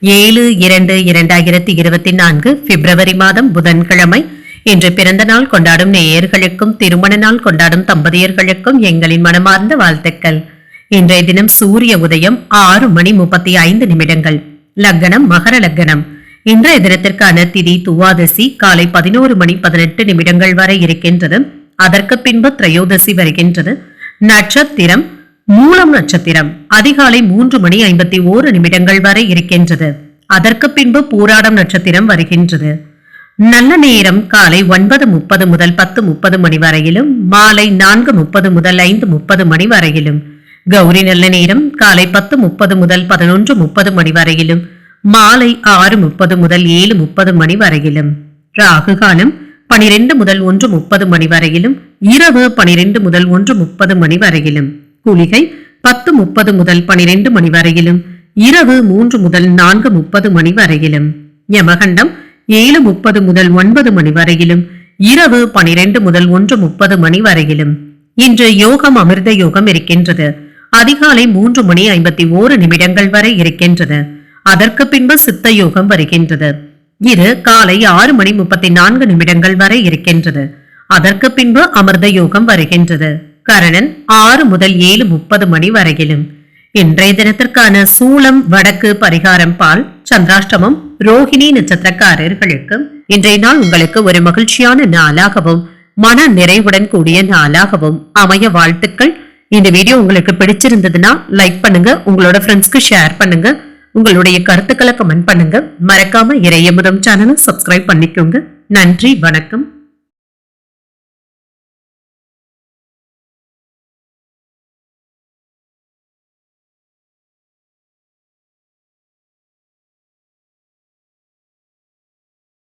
ஏழு இரண்டு இரண்டாயிரத்தி இருபத்தி நான்கு பிப்ரவரி மாதம் புதன்கிழமை. இன்று பிறந்த நாள் கொண்டாடும் நேயர்களுக்கும் திருமண நாள் கொண்டாடும் தம்பதியர்களுக்கும் எங்களின் மனமார்ந்த வாழ்த்துக்கள். இன்றைய தினம் சூரிய உதயம் ஆறு மணி முப்பத்தி ஐந்து நிமிடங்கள். லக்னம் மகர லக்னம். இன்றைய தினத்திற்கான திதி துவாதசி காலை பதினோரு மணி பதினெட்டு நிமிடங்கள் வரை இருக்கின்றது. அதற்கு பின்பு திரையோதசி வருகின்றது. நட்சத்திரம் மூலம் நட்சத்திரம் அதிகாலை மூன்று மணி ஐம்பத்தி ஓரு நிமிடங்கள் வரை இருக்கின்றது. அதற்கு பின்பு பூராடம் நட்சத்திரம் வருகின்றது. நல்ல நேரம் காலை ஒன்பது முப்பது முதல் பத்து முப்பது மணி வரையிலும் மாலை நான்கு முப்பது முதல் ஐந்து முப்பது மணி வரையிலும். கௌரி நல்ல நேரம் காலை பத்து முப்பது முதல் பதினொன்று முப்பது மணி வரையிலும் மாலை ஆறு முப்பது முதல் ஏழு முப்பது மணி வரையிலும். ராகு காலம் பனிரெண்டு முதல் ஒன்று முப்பது மணி வரையிலும் இரவு பனிரெண்டு முதல் ஒன்று முப்பது மணி வரையிலும். குளிகை பத்து முப்பது முதல் பனிரெண்டு மணி வரையிலும் இரவு மூன்று முதல் நான்கு முப்பது மணி வரையிலும் யமகண்டம் ஏழு முப்பது முதல் ஒன்பது மணி வரையிலும் இரவு பனிரெண்டு முதல் ஒன்று முப்பது மணி வரையிலும். இன்று யோகம் அமிர்த யோகம் இருக்கின்றது. அதிகாலை மூன்று மணி ஐம்பத்தி ஓரு நிமிடங்கள் வரை இருக்கின்றது. அதற்கு பின்பு சித்த யோகம் வருகின்றது. இது காலை ஆறு மணி முப்பத்தி நான்கு நிமிடங்கள் வரை இருக்கின்றது. அதற்கு பின்பு அமிர்த யோகம் வருகின்றது. கரணன் ஆறு முதல் ஏழு முப்பது மணி வரையிலும். இன்றைய தினத்திற்கான சூளம் வடக்கு பரிகாரம் பால் சந்திராஷ்டமம் ரோஹிணி நட்சத்திரக்காரர்களுக்கு இன்றைய நாள் உங்களுக்கு ஒரு மகிழ்ச்சியான நாளாகவும் மன நிறைவுடன் கூடிய நாளாகவும் அமைய வாழ்த்துக்கள். இந்த வீடியோ உங்களுக்கு பிடிச்சிருந்ததுன்னா லைக் பண்ணுங்க உங்களோட ஃப்ரெண்ட்ஸ்க்கு ஷேர் பண்ணுங்க உங்களுடைய கருத்துக்களை கமெண்ட் பண்ணுங்க. மறக்காம இறையமுதம் சேனலை சப்ஸ்கிரைப் பண்ணிக்கோங்க. நன்றி வணக்கம்.